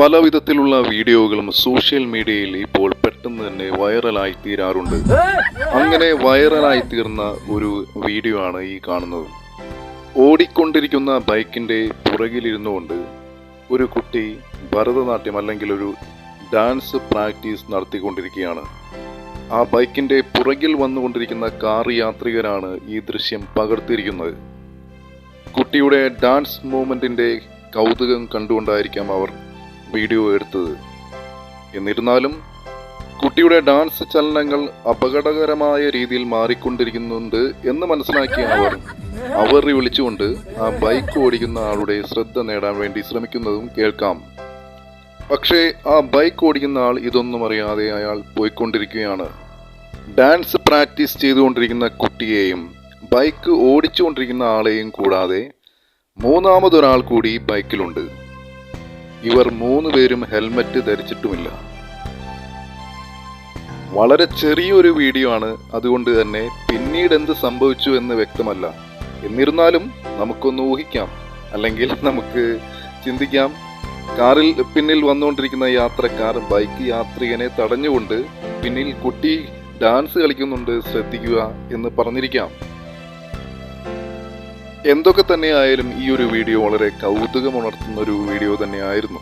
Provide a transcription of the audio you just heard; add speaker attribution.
Speaker 1: പല വിധത്തിലുള്ള വീഡിയോകളും സോഷ്യൽ മീഡിയയിൽ ഇപ്പോൾ പെട്ടെന്ന് തന്നെ വൈറലായി തീരാറുണ്ട്. അങ്ങനെ വൈറലായി തീർന്ന ഒരു വീഡിയോ ആണ് ഈ കാണുന്നത്. ഓടിക്കൊണ്ടിരിക്കുന്ന ബൈക്കിന്റെ പുറകിലിരുന്നുകൊണ്ട് ഒരു കുട്ടി ഭരതനാട്യം അല്ലെങ്കിൽ ഒരു ഡാൻസ് പ്രാക്ടീസ് നടത്തിക്കൊണ്ടിരിക്കുകയാണ്. ആ ബൈക്കിന്റെ പുറകിൽ വന്നുകൊണ്ടിരിക്കുന്ന കാർ യാത്രികരാണ് ഈ ദൃശ്യം പകർത്തിയിരിക്കുന്നത്. കുട്ടിയുടെ ഡാൻസ് മൂവ്മെന്റിന്റെ കൗതുകം കണ്ടുകൊണ്ടായിരിക്കാം അവർ വീഡിയോ എടുത്തത്. എന്നിരുന്നാലും കുട്ടിയുടെ ഡാൻസ് ചലനങ്ങൾ അപകടകരമായ രീതിയിൽ മാറിക്കൊണ്ടിരിക്കുന്നുണ്ട് എന്ന് മനസ്സിലാക്കിയ അവർ. അവർ വിളിച്ചുകൊണ്ട് ആ ബൈക്ക് ഓടിക്കുന്ന ആളുടെ ശ്രദ്ധ നേടാൻ വേണ്ടി ശ്രമിക്കുന്നതും കേൾക്കാം. പക്ഷേ ആ ബൈക്ക് ഓടിക്കുന്ന ആൾ ഇതൊന്നും അറിയാതെ അയാൾ പോയിക്കൊണ്ടിരിക്കുകയാണ്. ഡാൻസ് പ്രാക്ടീസ് ചെയ്തുകൊണ്ടിരിക്കുന്ന കുട്ടിയെയും ബൈക്ക് ഓടിച്ചുകൊണ്ടിരിക്കുന്ന ആളെയും കൂടാതെ മൂന്നാമതൊരാൾ കൂടി ബൈക്കിലുണ്ട് ഇവർ മൂന്ന് പേരും ഹെൽമറ്റ് ധരിച്ചിട്ടുമില്ല. വളരെ ചെറിയൊരു വീഡിയോ ആണ് അതുകൊണ്ട് തന്നെ പിന്നീട് എന്ത് സംഭവിച്ചു എന്ന് വ്യക്തമല്ല. എന്നിരുന്നാലും നമുക്കൊന്ന് ഊഹിക്കാം. അല്ലെങ്കിൽ നമുക്ക് ചിന്തിക്കാം. കാറിൽ പിന്നിൽ വന്നുകൊണ്ടിരിക്കുന്ന യാത്രക്കാർ ബൈക്ക് യാത്രികനെ തടഞ്ഞുകൊണ്ട് പിന്നിൽ കുട്ടി ഡാൻസ് കളിക്കുന്നുണ്ട് ശ്രദ്ധിക്കുക എന്ന് പറഞ്ഞിരിക്കാം. എന്തൊക്കെ തന്നെയായാലും ഈ ഒരു വീഡിയോ വളരെ കൗതുകമുണർത്തുന്ന ഒരു വീഡിയോ തന്നെയായിരുന്നു.